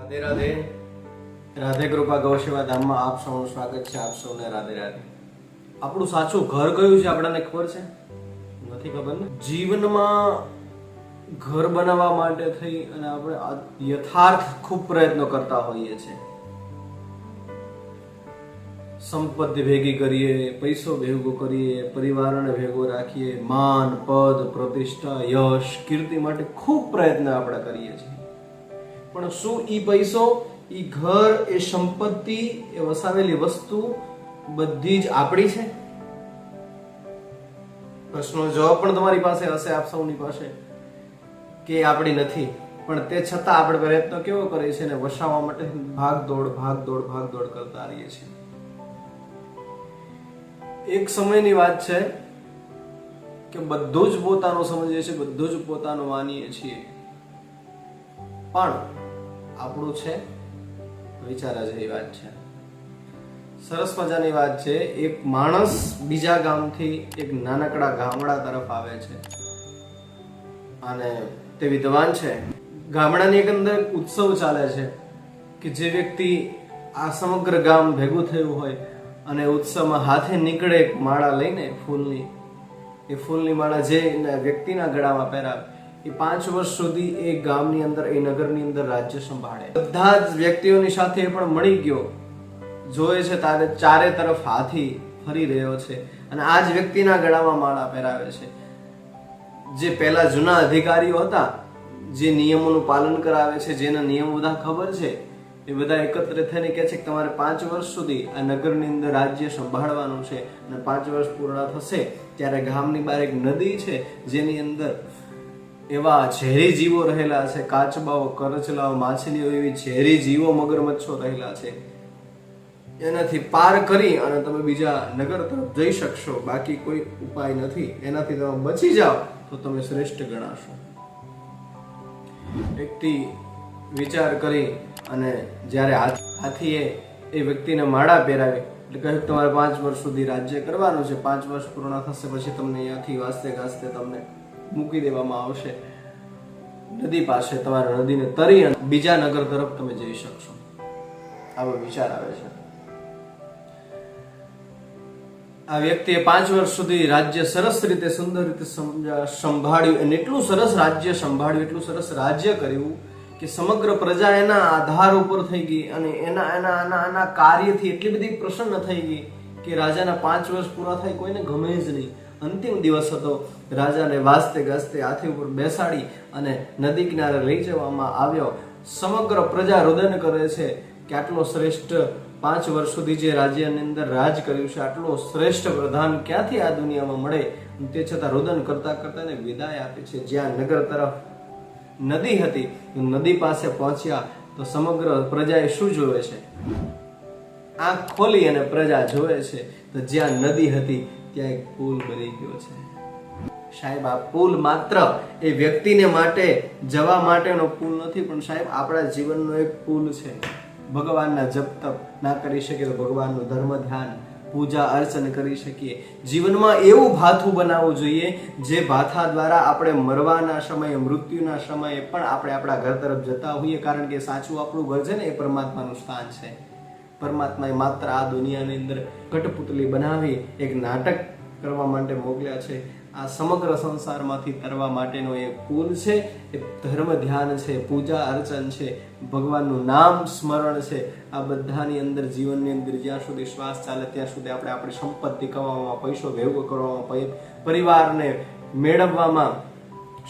રાધે રાધે. રાધે કૃપા ગૌસેવા ધામમાં આપ સૌનું સ્વાગત છે, આપ સૌને રાધે રાધે. આપણું સાચું ઘર કયું છે, આપણને ખબર છે? નથી ખબર ને? જીવનમાં ઘર બનાવવા માટે થઈ અને આપણે યથાર્થ ખૂબ પ્રયત્નો કરતા હોઈએ છીએ સંપત્તિ ભેગી કરીએ, પૈસો ભેગો કરીએ, પરિવારને ભેગો રાખીએ, માન, પદ, પ્રતિષ્ઠા, યશ, કીર્તિ માટે ખૂબ પ્રયત્ન આપણે કરીએ છીએ. પણ શું ઈ પૈસો? ઈ ઘર, એ સંપત્તિ, એ વસાવેલી વસ્તુ બધી જ આપણી છે? પ્રશ્નનો જવાબ પણ તમારી પાસે હશે આપ સૌની પાસે, કે આપણી નથી. પણ તે છતાં આપણે પ્રયત્ન કેવો કરીએ છીએ અને વસાવવા માટે ભાગ દોડ ભાગ દોડ ભાગ દોડ કરતા રહીએ છીએ. એક સમયની વાત છે કે બધું જ પોતાનું સમજીએ છીએ, બધું જ પોતાનું માનીએ છીએ. પણ આપણું છે વિચારા જેવી વાત છે. સરસ મજાની વાત છે. એક માણસ બીજા ગામથી એક નાનકડા ગામડા તરફ આવે છે. અને તે વિદ્વાન છે. ગામડાની એક અંદર ઉત્સવ ચાલે છે કે જે વ્યક્તિ આ સમગ્ર ગામ ભેગું થયું હોય અને ઉત્સવમાં હાથે નીકળે એક માળા લઈને ફૂલની, એ ફૂલની માળા જે વ્યક્તિના ગળામાં પહેરાવે એ પાંચ વર્ષ સુધી એ ગામની અંદર, એ નગરની અંદર રાજ્ય સંભાળે. બધા જ વ્યક્તિઓની સાથે પણ મળી ગયો. જોયે છે તારે ચારે તરફ હાથી ફરી રહ્યો છે અને આ જ વ્યક્તિના ગળામાં માળા પહેરાવે છે. જે પહેલા જૂના અધિકારીઓ હતા, જે નિયમોનું પાલન કરાવે છે, જેના નિયમો બધા ખબર છે, એ બધા એકત્ર થઈને કહે છે કે તમારે પાંચ વર્ષ સુધી આ નગરની અંદર રાજ્ય સંભાળવાનું છે અને પાંચ વર્ષ પૂર્ણ થશે ત્યારે ગામની બહાર એક નદી છે જેની અંદર એવા ઝેરી જીવો રહેલા છે, કાચબાઓ, કરચલાઓ, માછલીઓ એવી ઝેરી જીવો મગરમચ્છો રહેલા છે. એનાથી પાર કરી અને તમે બીજા નગર તરફ જઈ શકશો. બાકી કોઈ ઉપાય નથી. એનાથી તમે બચી જાઓ તો તમે શ્રેષ્ઠ ગણાશો. વ્યક્તિ વિચાર કરી અને જ્યારે હાથીએ એ વ્યક્તિને માળા પહેરાવી, એટલે કહ્યું તમારે પાંચ વર્ષ સુધી રાજ્ય કરવાનું છે. પાંચ વર્ષ પૂર્ણ થશે પછી તમને અહીંયાથી વાસ્તે ગાસ્તે તમને મૂકી દેવામાં આવશે. નદી પાસે તમારા નદીને તરી અને બીજા નગર તરફ તમે જઈ શકશો. આવો વિચાર આવે છે. આ વ્યક્તિએ પાંચ વર્ષ સુધી રાજ્ય સરસ રીતે, સુંદર રીતે સંભાળ્યું. અને એટલું સરસ રાજ્ય સંભાળ્યું, એટલું સરસ રાજ્ય કર્યું કે સમગ્ર પ્રજા એના આધાર ઉપર થઈ ગઈ અને એના એના એના એના કાર્યથી એટલી બધી પ્રસન્ન થઈ ગઈ કે રાજાના પાંચ વર્ષ પૂરા થાય, કોઈને ગમે જ નહીં. અંતિમ દિવસ હતો. રાજાને વાસ્તે ગાસ્તે હાથી ઉપર બેસાડી અને નદી કિનારે લઈ જવામાં આવ્યો. સમગ્ર પ્રજા રુદન કરે છે કે આટલો શ્રેષ્ઠ પાંચ વર્ષ સુધી જે રાજ્યની અંદર રાજ કર્યું છે, આટલો શ્રેષ્ઠ પ્રધાન ક્યાંથી આ દુનિયામાં મળે? તે છતાં રુદન કરતા કરતા એને વિદાય આપે છે. જ્યાં નગર તરફ નદી હતી નદી પાસે પહોંચ્યા તો સમગ્ર પ્રજાએ શું જોવે છે? આંખ ખોલી અને પ્રજા જોવે છે તો જ્યાં નદી હતી ત્યાં એક પુલ બની ગયો છે. સાહેબ, આ પુલ માત્ર એ વ્યક્તિને માટે જવા માટેનો પુલ નથી, પણ સાહેબ, આપણા જીવનનો એક પુલ છે. ભગવાનના જપ તપ ના કરી શકીએ તો ભગવાનનું ધર્મ ધ્યાન પૂજા, અર્ચન કરી શકીએ. જીવનમાં એવું ભાથું બનાવવું જોઈએ, જે ભાથા દ્વારા આપણે મરવાના સમયે, મૃત્યુના સમયે પણ આપણે આપણા ઘર તરફ જતા હોઈએ, કારણ કે સાચું આપણું ઘર છે ને એ પરમાત્માનું સ્થાન છે. પરમાત્માએ માત્ર આ દુનિયાની અંદર કટપુતલી બનાવી એક નાટક કરવા માટે મોકલ્યા છે. આ સમગ્ર સંસારમાંથી તરવા માટેનો એ પુલ છે, એ ધર્મ ધ્યાન છે, પૂજા અર્ચન છે, ભગવાનનું નામ સ્મરણ છે. આ બધાની અંદર જીવનની અંદર જ્યાં સુધી શ્વાસ ચાલે ત્યાં સુધી આપણે આપણી સંપત્તિ કમાવામાં, પૈસો ભેગો કરવામાં પરિવારને મેળવવામાં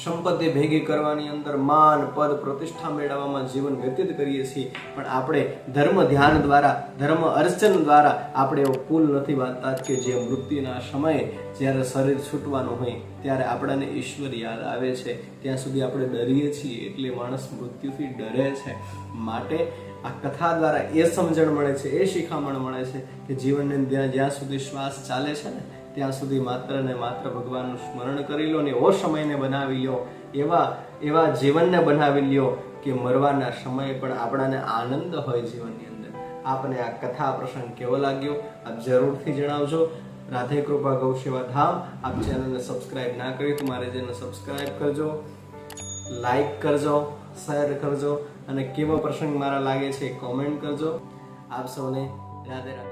સંપત્તિ ભેગી કરવાની અંદર માન, પદ, પ્રતિષ્ઠા મેળવવામાં જીવન વ્યતીત કરીએ છીએ. પણ આપણે ધર્મ ધ્યાન દ્વારા, ધર્મ અર્ચન દ્વારા આપણે એવો પુલ નથી બાંધતા કે જે મૃત્યુના સમયે જ્યારે શરીર છૂટવાનું હોય ત્યારે આપણને ઈશ્વર યાદ આવે છે. ત્યાં સુધી આપણે ડરીએ છીએ એટલે માણસ મૃત્યુથી ડરે છે. માટે આ કથા દ્વારા એ સમજણ મળે છે, એ શિખામણ મળે છે કે જીવનની અંદર જ્યાં સુધી શ્વાસ ચાલે છે ને ત્યાં સુધી માત્ર ને માત્ર ભગવાનનું સ્મરણ કરી લો ને એવો સમયને બનાવી લો, એવા એવા જીવનને બનાવી લ્યો કે મરવાના સમયે પણ આપણાને આનંદ હોય જીવનની અંદર. આપને આ કથા પ્રસંગ કેવો લાગ્યો આપ જરૂરથી જણાવજો. રાધે કૃપા ગૌ સેવા ધામ. આપ ચેનલને સબસ્ક્રાઇબ ના કરી તો મારે ચેનલ સબસ્ક્રાઇબ કરજો લાઈક કરજો, શેર કરજો અને કેવો પ્રસંગ મારા લાગે છે કોમેન્ટ કરજો. આપ સૌને રાધે રાધે.